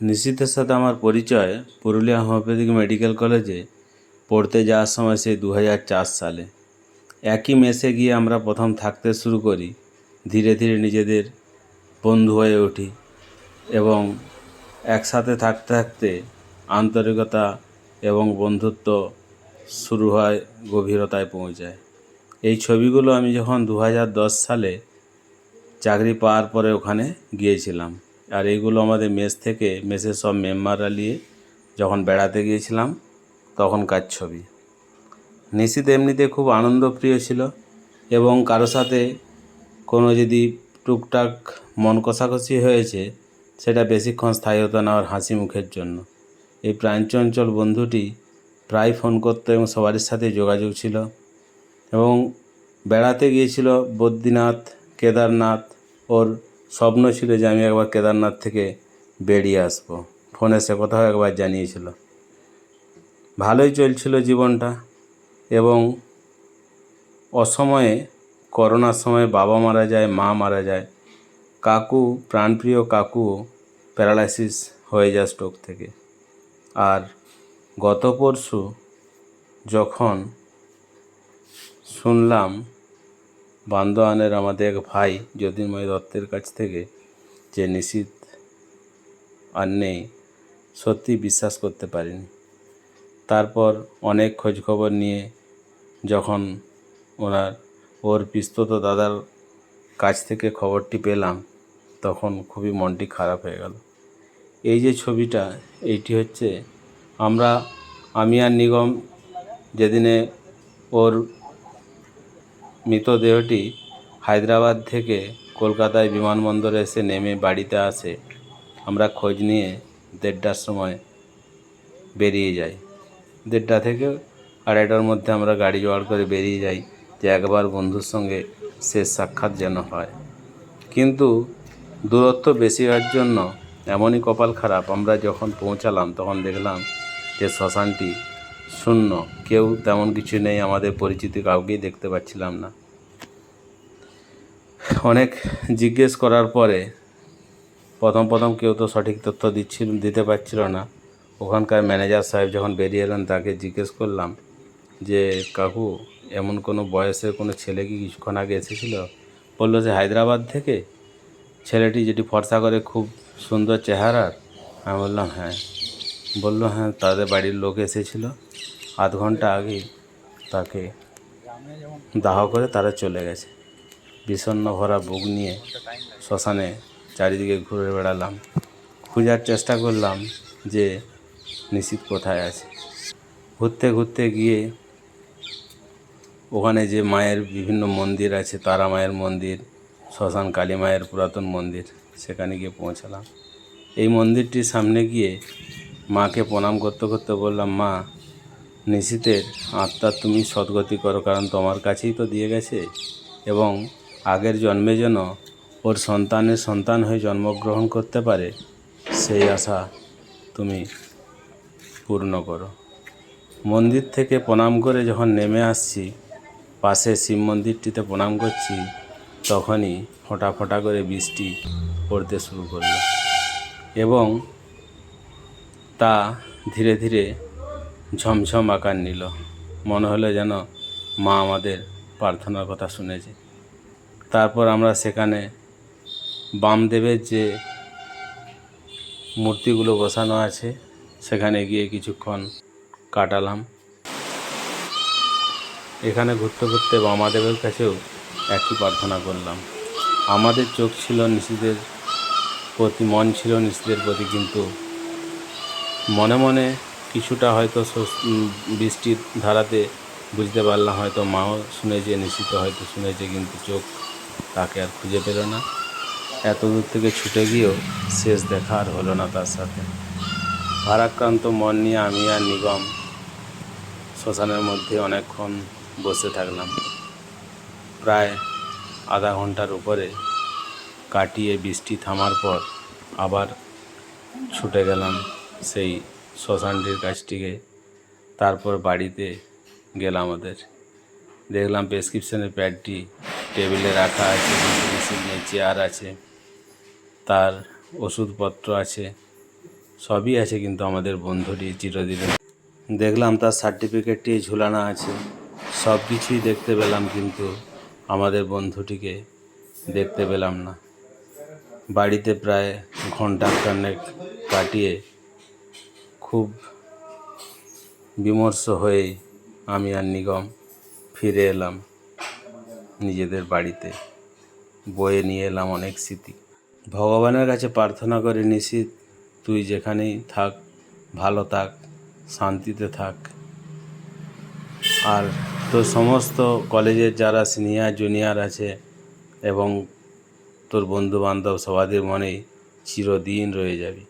নিশীথের সাথে আমার পরিচয় পুরুলিয়া হোমিওপ্যাথিক মেডিকেল কলেজে পড়তে যাওয়ার সময় সেই দু হাজার চার সালে। একই মেসে গিয়ে আমরা প্রথম থাকতে শুরু করি, ধীরে ধীরে নিজেদের বন্ধু হয়ে উঠি এবং একসাথে থাকতে থাকতে আন্তরিকতা এবং বন্ধুত্ব শুরু হয়, গভীরতায় পৌঁছায় এই ছবিগুলো আমি যখন দু হাজার দশ সালে চাকরি পাওয়ার পরে ওখানে গিয়েছিলাম। আর এইগুলো আমাদের মেস থেকে, মেসের সব মেম্বাররা নিয়ে যখন বেড়াতে গিয়েছিলাম তখনকার ছবি। নিশীত এমনিতে খুব আনন্দপ্রিয় ছিল এবং কারও সাথে কোনো যদি টুকটাক মন কষাকষি হয়েছে, সেটা বেশিক্ষণ স্থায়ী হতো না ওর হাসি মুখের জন্য। এই প্রাণচঞ্চল বন্ধুটি প্রায় ফোন করতো এবং সবারই সাথে যোগাযোগ ছিল এবং বেড়াতে গিয়েছিল বদ্রীনাথ, কেদারনাথ, ওর স্বপ্ন ছিল যে আমি একবার কেদারনাথ থেকে বেরিয়ে আসব। ফোনে সে কথাও একবার জানিয়েছিল। ভালোই চলছিল জীবনটা এবং অসময়ে, করোনার সময় বাবা মারা যায়, মা মারা যায়, কাকু, প্রাণপ্রিয় কাকু প্যারালাইসিস হয়ে যায় স্ট্রোক থেকে। আর গত পরশু যখন শুনলাম বান্দোয়ানের আমাদের এক ভাই জ্যোতির্ময় দত্তের কাছ থেকে যে নিশীত আর নেই, সত্যি বিশ্বাস করতে পারিনি। তারপর অনেক খোঁজ খবর নিয়ে যখন ওনার, ওর পিস্তত দাদার কাছ থেকে খবরটি পেলাম, তখন খুবই মনটি খারাপ হয়ে গেল। এই যে ছবিটা, এইটি হচ্ছে, আমরা আমি আর নিগম যেদিনে ওর মৃতদেহটি হায়দ্রাবাদ থেকে কলকাতায় বিমানবন্দরে এসে নেমে বাড়িতে আসে। আমরা খোঁজ নিয়ে দেড়টার সময় বেরিয়ে যাই। দেড়টা থেকে আড়াইটার মধ্যে আমরা গাড়ি জোগাড় করে বেরিয়ে যাই যে একবার বন্ধুর সঙ্গে শেষ সাক্ষাৎ যেন হয়। কিন্তু দূরত্ব বেশি হওয়ার জন্য এমনই কপাল খারাপ। আমরা যখন পৌঁছালাম তখন দেখলাম যে শ্মশানটি শূন্য। কেউ তেমন কিছু নেই, আমাদের পরিচিত কাউকেই দেখতে পাচ্ছিলাম না। অনেক জিজ্ঞেস করার পরে প্রথম প্রথম কেউ তো সঠিক তথ্য দিচ্ছিল, দিতে পারছিল না। ওখানকার ম্যানেজার সাহেব যখন বেরিয়ে এলেন, তাকে জিজ্ঞেস করলাম যে, কাকু, এমন কোনো বয়সের কোনো ছেলে কি কিছুক্ষণ আগে এসেছিল? বলল যে, হায়দ্রাবাদ থেকে। ছেলেটি যেটি ফর্সা করে খুব সুন্দর চেহারার? আমি বললাম হ্যাঁ। বলল হ্যাঁ তাদের বাড়ির লোক এসেছিল। আধ ঘণ্টা আগেই তাকে দাহ করে তারা চলে গেছে। বিষণ্ণ ভরা বুক নিয়ে শ্মশানে চারিদিকে ঘুরে বেড়ালাম। খোঁজার চেষ্টা করলাম যে নিশ্চিত কোথায় আছে। ঘুরতে ঘুরতে গিয়ে ওখানে যে মায়ের বিভিন্ন মন্দির আছে, তারা মায়ের মন্দির, শ্মশান কালী মায়ের পুরাতন মন্দির, সেখানে গিয়ে পৌঁছালাম। এই মন্দিরটির সামনে গিয়ে মাকে প্রণাম করতে করতে বললাম, মা নিশীতের আত্মা তুমি সদ্গতি করো, কারণ তোমার কাছেই তো দিয়ে গেছে। এবং আগের জন্মে যেন ওর সন্তানের সন্তান হয়ে জন্মগ্রহণ করতে পারে, সেই আশা তুমি পূর্ণ করো। মন্দির থেকে প্রণাম করে যখন নেমে আসছি, পাশে শিব মন্দিরটিতে প্রণাম করছি, তখনই ফোঁটা ফোঁটা করে বৃষ্টি পড়তে শুরু করল। এবং তা ধীরে ধীরে ঝমঝম আকার নিল। মনে হলো যেন মা আমাদের প্রার্থনার কথা শুনেছে। তারপর আমরা সেখানে বামদেবের যে মূর্তিগুলো বসানো আছে, সেখানে গিয়ে কিছুক্ষণ কাটালাম। এখানে ঘুরতে ঘুরতে বামাদেবের কাছেও একই প্রার্থনা করলাম। আমাদের চোখ ছিল নিশীদের প্রতি, মন ছিল নিশীদের প্রতি, কিন্তু মনে মনে কিছুটা হয়তো বৃষ্টির ধারাতে বুঝতে পারলাম, হয়তো মাও শুনেছে, নিশ্চিত হয়তো শুনেছে, কিন্তু চোখ তাকে আর খুঁজে পেল না। এত দূর থেকে ছুটে গিয়েও শেষ দেখা আর হলো না তার সাথে। ভারাক্রান্ত মন নিয়ে আমি আর নিগম শ্মশানের মধ্যে অনেকক্ষণ বসে থাকলাম। প্রায় আধা ঘণ্টার উপরে কাটিয়ে বৃষ্টি থামার পর আবার ছুটে গেলাম সেই শ্মশানটির কাছটিকে তারপর বাড়িতে গেলাম আমাদের দেখলাম প্রেসক্রিপশনের প্যাডটি টেবিলে রাখা আছে চেয়ার আছে, তার ওষুধপত্র আছে, সবই আছে কিন্তু আমাদের বন্ধুটি চিরদিনের। দেখলাম তার সার্টিফিকেটটি ঝুলানো আছে সব কিছুই দেখতে পেলাম কিন্তু আমাদের বন্ধুটিকে দেখতে পেলাম না। বাড়িতে প্রায় ঘণ্টা খানেক কাটিয়ে খুব বিমর্ষ হয়ে আমি আর নিগম ফিরে এলাম নিজেদের বাড়িতে। বয়ে নিয়ে এলাম অনেক স্মৃতি। ভগবানের কাছে প্রার্থনা করে নিশ্চিত তুই যেখানেই থাক, ভালো থাক, শান্তিতে থাক। আর তোর সমস্ত কলেজের যারা সিনিয়র, জুনিয়র আছে এবং তোর বন্ধু বান্ধব সবাদের মনেই চিরদিন রয়ে যাবি।